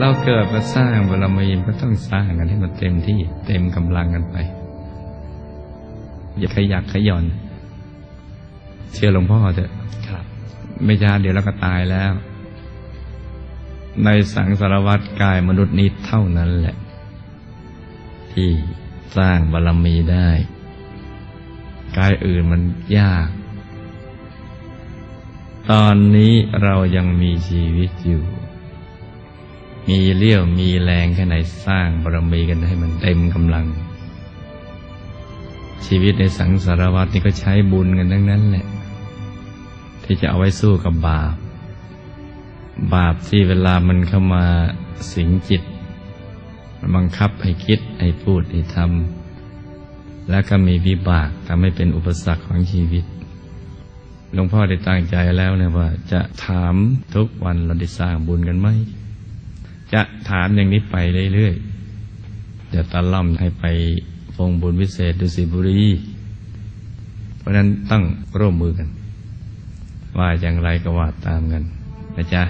เราเกิดมาสร้างบารมีก็ต้องสร้างกันให้มันเต็มที่เต็มกำลังกันไป อย่าขยักขย่อน เชื่อหลวงพ่อเถอะครับไม่ช้าเดี๋ยวเราก็ตายแล้ว ในสังสารวัตรกายมนุษย์นี้เท่านั้นแหละ ที่สร้างบารมีได้กายอื่นมันยาก ตอนนี้เรายังมีชีวิตอยู่ มีเลี้ยวมีแรงแค่ไหนสร้างบารมีกันให้มันเต็มกำลัง ชีวิตในสังสารวัตรนี่ก็ใช้บุญกันทั้งนั้นแหละ ที่จะเอาไว้สู้กับบาป บาปที่เวลามันเข้ามาสิงจิต มันบังคับให้คิดให้พูดให้ทำแล้วก็มีวิบากทำให้เป็นอุปสรรคของชีวิตหลวงพ่อได้ตั้งใจแล้วเนี่ยว่า จะถามทุกวันเราได้สร้างบุญกันไหม จะถามอย่างนี้ไปเรื่อยๆจะตะล่อมให้ไปฟงบุญวิเศษดุสิตบุรี เพราะฉะนั้นต้องร่วมมือกัน ว่าอย่างไรก็ว่าตามกันนะจ๊ะ